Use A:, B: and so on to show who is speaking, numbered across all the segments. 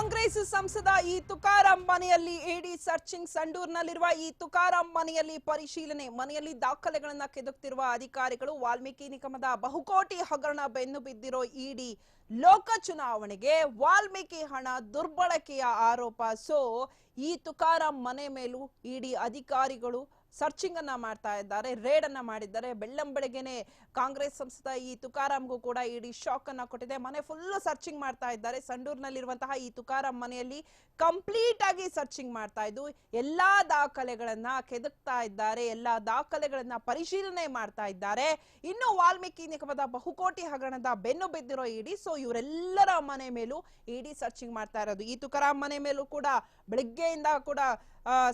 A: ಕಾಂಗ್ರೆಸ್ ಸಂಸದ ಈ ತುಕಾರಾಂ ಮನೆಯಲ್ಲಿ ಇಡಿ ಸರ್ಚಿಂಗ್ ಸಂಡೂರ್ನಲ್ಲಿರುವ ಈ ತುಕಾರಾಂ ಮನೆಯಲ್ಲಿ ಪರಿಶೀಲನೆ, ಮನೆಯಲ್ಲಿ ದಾಖಲೆಗಳನ್ನ ಕೆದಕ್ತಿರುವ ಅಧಿಕಾರಿಗಳು ವಾಲ್ಮೀಕಿ ನಿಗಮದ ಬಹುಕೋಟಿ ಹಗರಣ ಬೆನ್ನು ಬಿದ್ದಿರೋ ಇಡಿ ಲೋಕ ಚುನಾವಣೆಗೆ ವಾಲ್ಮೀಕಿ ಹಣ ದುರ್ಬಳಕೆಯ ಆರೋಪ. ಸೊ ಈ ತುಕಾರಾಂ ಮನೆ ಮೇಲೂ ಇಡಿ ಅಧಿಕಾರಿಗಳು ಸರ್ಚಿಂಗ್ ಅನ್ನ ಮಾಡ್ತಾ ಇದ್ದಾರೆ ರೇಡ್ ಅನ್ನ ಮಾಡಿದ್ದಾರೆ. ಬೆಳ್ಳಂಬೆಳಗ್ಗೆನೆ ಕಾಂಗ್ರೆಸ್ ಸಂಸದ ಈ ತುಕಾರಾಮ್ಗೂ ಕೂಡ ಇಡೀ ಶಾಕ್ ಅನ್ನ ಕೊಟ್ಟಿದೆ. ಮನೆ ಫುಲ್ ಸರ್ಚಿಂಗ್ ಮಾಡ್ತಾ ಇದ್ದಾರೆ. ಸಂಡೂರ್ನಲ್ಲಿರುವಂತಹ ಈ ತುಕಾರಾಮ್ ಮನೆಯಲ್ಲಿ ಕಂಪ್ಲೀಟ್ ಆಗಿ ಸರ್ಚಿಂಗ್ ಮಾಡ್ತಾ ಇದ್ದು, ಎಲ್ಲಾ ದಾಖಲೆಗಳನ್ನ ಕೆದಕ್ತಾ ಇದ್ದಾರೆ. ಎಲ್ಲಾ ದಾಖಲೆಗಳನ್ನ ಪರಿಶೀಲನೆ ಮಾಡ್ತಾ ಇದ್ದಾರೆ. ಇನ್ನು ವಾಲ್ಮೀಕಿ ನಿಗಮದ ಬಹುಕೋಟಿ ಹಗರಣದ ಬೆನ್ನು ಬಿದ್ದಿರೋ ಇಡಿ ಸೊ ಇವರೆಲ್ಲರ ಮನೆ ಮೇಲೂ ಇಡಿ ಸರ್ಚಿಂಗ್ ಮಾಡ್ತಾ ಇರೋದು. ಈ ತುಕಾರಾಮ್ ಮನೆ ಮೇಲೂ ಕೂಡ, ಬೆಳಗ್ಗೆಯಿಂದ ಕೂಡ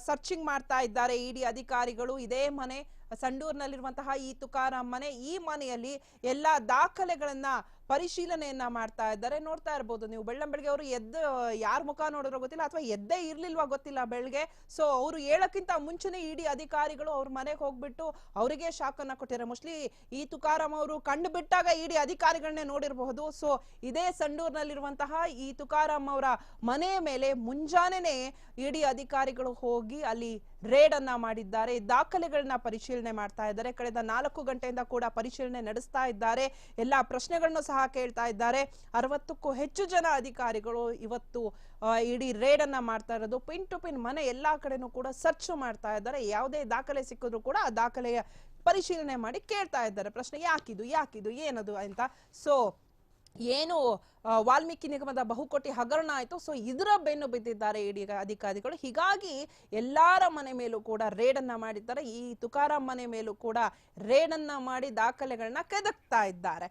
A: ಸರ್ಚಿಂಗ್ ಮಾಡ್ತಾ ಇದ್ದಾರೆ ಇಡಿ ಅಧಿಕಾರಿಗಳು. ಇದೇ ಮನೆ, ಸಂಡೂರ್ನಲ್ಲಿರುವಂತಹ ಈ ತುಕಾರಾಂ ಮನೆ, ಈ ಮನೆಯಲ್ಲಿ ಎಲ್ಲಾ ದಾಖಲೆಗಳನ್ನ ಪರಿಶೀಲನೆಯನ್ನ ಮಾಡ್ತಾ ಇದ್ದಾರೆ. ನೋಡ್ತಾ ಇರ್ಬೋದು ನೀವು. ಬೆಳ್ಳಂ ಬೆಳಗ್ಗೆ ಅವರು ಎದ್ದು, ಯಾರ ಮುಖ ನೋಡಿದ್ರೋ ಗೊತ್ತಿಲ್ಲ ಅಥವಾ ಎದ್ದೇ ಇರ್ಲಿಲ್ವಾ ಗೊತ್ತಿಲ್ಲ ಬೆಳಗ್ಗೆ ಸೊ ಅವರು ಹೇಳಕ್ಕಿಂತ ಮುಂಚೆನೆ ಇಡಿ ಅಧಿಕಾರಿಗಳು ಅವ್ರ ಮನೆಗೆ ಹೋಗ್ಬಿಟ್ಟು ಅವರಿಗೆ ಶಾಕ್ ಅನ್ನ ಕೊಟ್ಟಿದ್ದಾರೆ ಮೋಸ್ಟ್ಲಿ ಈ ತುಕಾರಾಮ್ ಅವರು ಕಂಡು ಬಿಟ್ಟಾಗ ಇಡಿ ಅಧಿಕಾರಿಗಳನ್ನೇ ನೋಡಿರಬಹುದು. ಸೊ ಇದೇ ಸಂಡೂರ್ನಲ್ಲಿರುವಂತಹ ಈ ತುಕಾರಾಮ್ ಅವರ ಮನೆ ಮೇಲೆ ಮುಂಜಾನೆನೆ ಇಡಿ ಅಧಿಕಾರಿಗಳು ಹೋಗಿ ಅಲ್ಲಿ ರೇಡ್ ಅನ್ನ ಮಾಡಿದ್ದಾರೆ, ದಾಖಲೆಗಳನ್ನ ಪರಿಶೀಲನೆ ಮಾಡ್ತಾ ಇದ್ದಾರೆ. ಕಳೆದ ನಾಲ್ಕು ಗಂಟೆಯಿಂದ ಕೂಡ ಪರಿಶೀಲನೆ ನಡೆಸ್ತಾ ಇದ್ದಾರೆ. ಎಲ್ಲಾ ಪ್ರಶ್ನೆಗಳನ್ನು ಸಹ ಕೇಳ್ತಾ ಇದ್ದಾರೆ. ಅರವತ್ತಕ್ಕೂ ಹೆಚ್ಚು ಜನ ಅಧಿಕಾರಿಗಳು ಇವತ್ತು ಇಡೀ ರೇಡ್ ಅನ್ನ ಮಾಡ್ತಾ ಇರೋದು. ಪಿನ್ ಟು ಪಿನ್ ಮನೆ ಎಲ್ಲಾ ಕಡೆನೂ ಕೂಡ ಸರ್ಚ್ ಮಾಡ್ತಾ ಇದ್ದಾರೆ. ಯಾವುದೇ ದಾಖಲೆ ಸಿಕ್ಕಿದ್ರು ಕೂಡ ಆ ದಾಖಲೆಯ ಪರಿಶೀಲನೆ ಮಾಡಿ ಕೇಳ್ತಾ ಇದ್ದಾರೆ. ಪ್ರಶ್ನೆ ಯಾಕಿದು ಯಾಕಿದು, ಏನದು ಅಂತ. ಸೊ ಏನು ವಾಲ್ಮೀಕಿ ನಿಗಮದ ಬಹುಕೋಟಿ ಹಗರಣ ಆಯಿತು. ಸೊ ಇದರ ಬೆನ್ನು ಬಿದ್ದಿದ್ದಾರೆ ಇಡಿ ಅಧಿಕಾರಿಗಳು. ಹೀಗಾಗಿ ಎಲ್ಲರ ಮನೆ ಮೇಲೂ ಕೂಡ ರೇಡನ್ನು ಮಾಡಿದ್ದಾರೆ. ಈ ತುಕಾರಾಂ ಮನೆ ಮೇಲೂ ಕೂಡ ರೇಡನ್ನು ಮಾಡಿ ದಾಖಲೆಗಳನ್ನ ಕೆದಕ್ತಾ ಇದ್ದಾರೆ.